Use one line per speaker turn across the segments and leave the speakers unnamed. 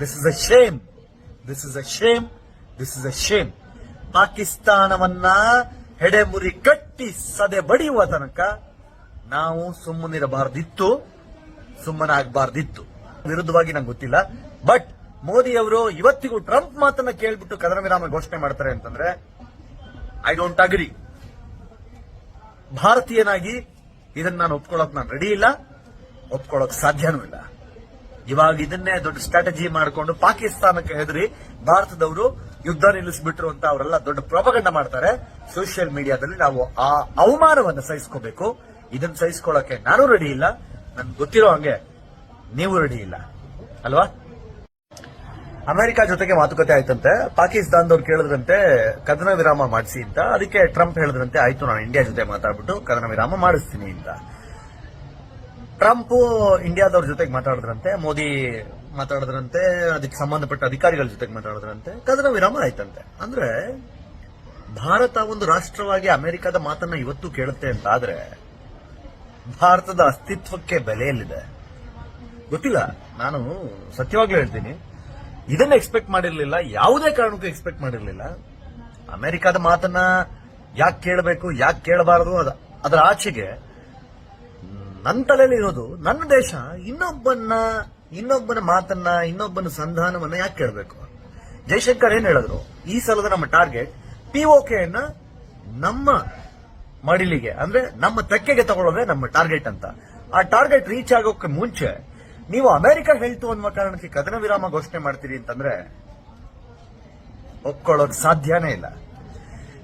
This is a shame this is a shame this is a shame ಪಾಕಿಸ್ತಾನವನ್ನ ಹೆಡೆಮುರಿ ಕಟ್ಟಿ ಸದೆ ಬಡಿಯುವ ತನಕ ನಾವು ಸುಮ್ಮನಿರಬಾರ್ದಿತ್ತು, ಸುಮ್ಮನಾಗಬಾರ್ದಿತ್ತು. ವಿರುದ್ಧವಾಗಿ ನಂಗೆ ಗೊತ್ತಿಲ್ಲ. ಬಟ್ ಮೋದಿ ಅವರು ಇವತ್ತಿಗೂ ಟ್ರಂಪ್ ಮಾತನ್ನ ಕೇಳ್ಬಿಟ್ಟು ಕದನ ವಿರಾಮ ಘೋಷಣೆ ಮಾಡ್ತಾರೆ ಅಂತಂದ್ರೆ ಐ ಡೋಂಟ್ ಅಗ್ರಿ ಭಾರತೀಯನಾಗಿ ಇದನ್ನ ನಾನು ಒಪ್ಕೊಳ್ಳೋಕೆ ನಾನು ರೆಡಿ ಇಲ್ಲ, ಒಪ್ಕೊಳ್ಳೋಕೆ ಸಾಧ್ಯನೂ ಇಲ್ಲ. ಇವಾಗ ಇದನ್ನೇ ದೊಡ್ಡ ಸ್ಟ್ರಾಟಜಿ ಮಾಡಿಕೊಂಡು ಪಾಕಿಸ್ತಾನಕ್ಕೆ ಹೆದರಿ ಭಾರತದವರು ಯುದ್ಧ ನಿಲ್ಲಿಸ್ಬಿಟ್ರು ಅಂತ ಅವರೆಲ್ಲ ದೊಡ್ಡ ಪ್ರೊಪಗಂಡ ಮಾಡ್ತಾರೆ. ಸೋಷಿಯಲ್ ಮೀಡಿಯಾದಲ್ಲಿ ನಾವು ಆ ಅವಮಾನವನ್ನು ಸಹಿಸ್ಕೋಬೇಕು. ಇದನ್ನ ಸಹಿಸ್ಕೊಳ್ಳಕ್ಕೆ ನಾನು ರೆಡಿ ಇಲ್ಲ. ನನ್ಗೆ ಗೊತ್ತಿರೋ ಹಂಗೆ ನೀವು ರೆಡಿ ಇಲ್ಲ. ಅಲ್ವಾ? ಅಮೆರಿಕ ಜೊತೆಗೆ ಮಾತುಕತೆ ಆಯ್ತಂತೆ. ಪಾಕಿಸ್ತಾನದವ್ರು ಕೇಳಿದ್ರಂತೆ, ಕದನ ವಿರಾಮ ಮಾಡಿಸಿ ಅಂತ. ಅದಕ್ಕೆ ಟ್ರಂಪ್ ಹೇಳಿದ್ರಂತೆ, ಆಯ್ತು, ನಾನು ಇಂಡಿಯಾ ಜೊತೆ ಮಾತಾಡ್ಬಿಟ್ಟು ಕದನ ವಿರಾಮ ಮಾಡಿಸ್ತೀನಿ ಅಂತ. ಟ್ರಂಪ್ ಇಂಡಿಯಾದವ್ರ ಜೊತೆಗೆ ಮಾತಾಡಿದ್ರಂತೆ, ಮೋದಿ ಮಾತಾಡಿದ್ರಂತೆ, ಅದಕ್ಕೆ ಸಂಬಂಧಪಟ್ಟ ಅಧಿಕಾರಿಗಳ ಜೊತೆಗೆ ಮಾತಾಡಿದ್ರಂತೆ ಕದನ ವಿರಾಮ ಆಯ್ತಂತೆ ಅಂದ್ರೆ ಭಾರತ ಒಂದು ರಾಷ್ಟ್ರವಾಗಿ ಅಮೆರಿಕದ ಮಾತನ್ನ ಇವತ್ತು ಕೇಳುತ್ತೆ ಅಂತ ಆದ್ರೆ ಭಾರತದ ಅಸ್ತಿತ್ವಕ್ಕೆ ಬೆಲೆಯಲ್ಲಿದೆ ಗೊತ್ತಿಲ್ಲ. ನಾನು ಸತ್ಯವಾಗ್ಲೂ ಹೇಳ್ತೀನಿ. ಇದನ್ನ ಎಕ್ಸ್ಪೆಕ್ಟ್ ಮಾಡಿರ್ಲಿಲ್ಲ, ಯಾವುದೇ ಕಾರಣಕ್ಕೂ ಎಕ್ಸ್ಪೆಕ್ಟ್ ಮಾಡಿರ್ಲಿಲ್ಲ. ಅಮೆರಿಕದ ಮಾತನ್ನ ಯಾಕೆ ಕೇಳಬೇಕು, ಯಾಕೆ ಕೇಳಬಾರದು ಅದ ಅದರ ಆಚೆಗೆ ನನ್ನ ತಲೆಯಲ್ಲಿ ಇರೋದು ನನ್ನ ದೇಶ ಇನ್ನೊಬ್ಬನ ಇನ್ನೊಬ್ಬನ ಮಾತನ್ನ, ಇನ್ನೊಬ್ಬನ ಸಂಧಾನವನ್ನ ಯಾಕೆ ಕೇಳಬೇಕು? ಜೈಶಂಕರ್ ಏನ್ ಹೇಳಿದ್ರು? ಈ ಸಲದ ನಮ್ಮ ಟಾರ್ಗೆಟ್ ಪಿಒಕೆ ಅನ್ನ ನಮ್ಮ ಮಡಿಲಿಗೆ, ಅಂದ್ರೆ ನಮ್ಮ ತೆಕ್ಕೆಗೆ ತಗೊಳ್ಳೋದೇ ನಮ್ಮ ಟಾರ್ಗೆಟ್ ಅಂತ. ಆ ಟಾರ್ಗೆಟ್ ರೀಚ್ ಆಗೋಕೆ ಮುಂಚೆ ನೀವು ಅಮೆರಿಕ ಹೇಳ್ತು ಅನ್ನುವ ಕಾರಣಕ್ಕೆ ಕದನ ವಿರಾಮ ಘೋಷಣೆ ಮಾಡ್ತೀರಿ ಅಂತಂದ್ರೆ ಒಪ್ಕೊಳ್ಳೋಕ್ ಸಾಧ್ಯನೇ ಇಲ್ಲ.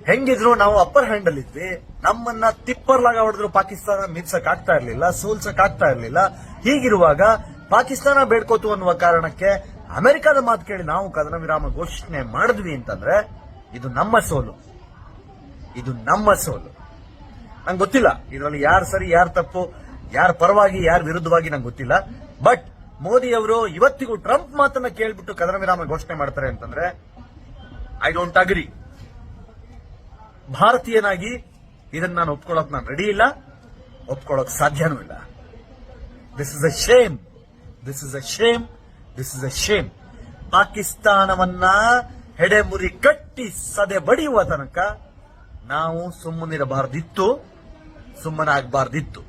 ಹೆಂಗಿದ್ರು ನಾವು ಅಪ್ಪರ್ ಹ್ಯಾಂಡ್ ಅಲ್ಲಿ ಇದ್ವಿ. ನಮ್ಮನ್ನ ತಿಪ್ಪರ್ಲಾಗ ಹೊಡೆದ್ರು ಪಾಕಿಸ್ತಾನ ಮಿರ್ಸಕ್ ಆಗ್ತಾ ಇರ್ಲಿಲ್ಲ, ಸೋಲ್ಸಕ್ ಆಗ್ತಾ ಇರ್ಲಿಲ್ಲ. ಹೀಗಿರುವಾಗ ಪಾಕಿಸ್ತಾನ ಬೇಡ್ಕೋತು ಅನ್ನುವ ಕಾರಣಕ್ಕೆ ಅಮೆರಿಕದ ಮಾತು ಕೇಳಿ ನಾವು ಕದನ ವಿರಾಮ ಘೋಷಣೆ ಮಾಡಿದ್ವಿ ಅಂತಂದ್ರೆ, ಇದು ನಮ್ಮ ಸೋಲು. ಇದು ನಮ್ಮ ಸೋಲು. ನಂಗೆ ಗೊತ್ತಿಲ್ಲ, ಇದರಲ್ಲಿ ಯಾರು ಸರಿ, ಯಾರು ತಪ್ಪು, ಯಾರ ಪರವಾಗಿ, ಯಾರ ವಿರುದ್ಧವಾಗಿ ನಂಗೆ ಗೊತ್ತಿಲ್ಲ. ಬಟ್ ಮೋದಿ ಅವರು ಇವತ್ತಿಗೂ ಟ್ರಂಪ್ ಮಾತನ್ನ ಕೇಳ್ಬಿಟ್ಟು ಕದನ ವಿರಾಮ ಘೋಷಣೆ ಮಾಡ್ತಾರೆ ಅಂತಂದ್ರೆ ಐ ಡೋಂಟ್ ಅಗ್ರಿ ಭಾರತೀಯನಾಗಿ ಇದನ್ನ ನಾನು ಒಪ್ಕೊಳ್ಳೋಕೆ ನಾನು ರೆಡಿ ಇಲ್ಲ, ಒಪ್ಕೊಳ್ಳೋಕೆ ಸಾಧ್ಯನೂ ಇಲ್ಲ. This is a shame this is a shame this is a shame ಪಾಕಿಸ್ತಾನವನ್ನ ಹೆಡೆಮುರಿ ಕಟ್ಟಿ ಸದೆ ಬಡಿಯುವ ತನಕ ನಾವು ಸುಮ್ಮನಿರಬಾರ್ದಿತ್ತು, ಸುಮ್ಮನಾಗಬಾರ್ದಿತ್ತು.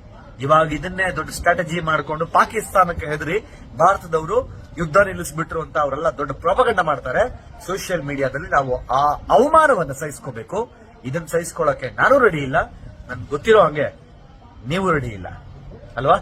ಇವಾಗ ಇದನ್ನೇ ದೊಡ್ಡ ಸ್ಟ್ರಾಟಜಿ ಮಾಡಿಕೊಂಡು ಪಾಕಿಸ್ತಾನಕ್ಕೆ ಹೆದರಿ ಭಾರತದವರು ಯುದ್ಧ ನಿಲ್ಲಿಸ್ಬಿಟ್ರು ಅಂತ ಅವರೆಲ್ಲ ದೊಡ್ಡ ಪ್ರೊಪಗಂಡ ಮಾಡ್ತಾರೆ. ಸೋಷಿಯಲ್ ಮೀಡಿಯಾದಲ್ಲಿ ನಾವು ಆ ಅವಮಾನವನ್ನು ಸಹಿಸ್ಕೋಬೇಕು. ಇದನ್ನ ಸಹಿಸ್ಕೊಳ್ಳೋಕೆ ನಾನು ರೆಡಿ ಇಲ್ಲ. ನನ್ಗೆ ಗೊತ್ತಿರೋ ಹಂಗೆ ನೀವು ರೆಡಿ ಇಲ್ಲ. ಅಲ್ವಾ?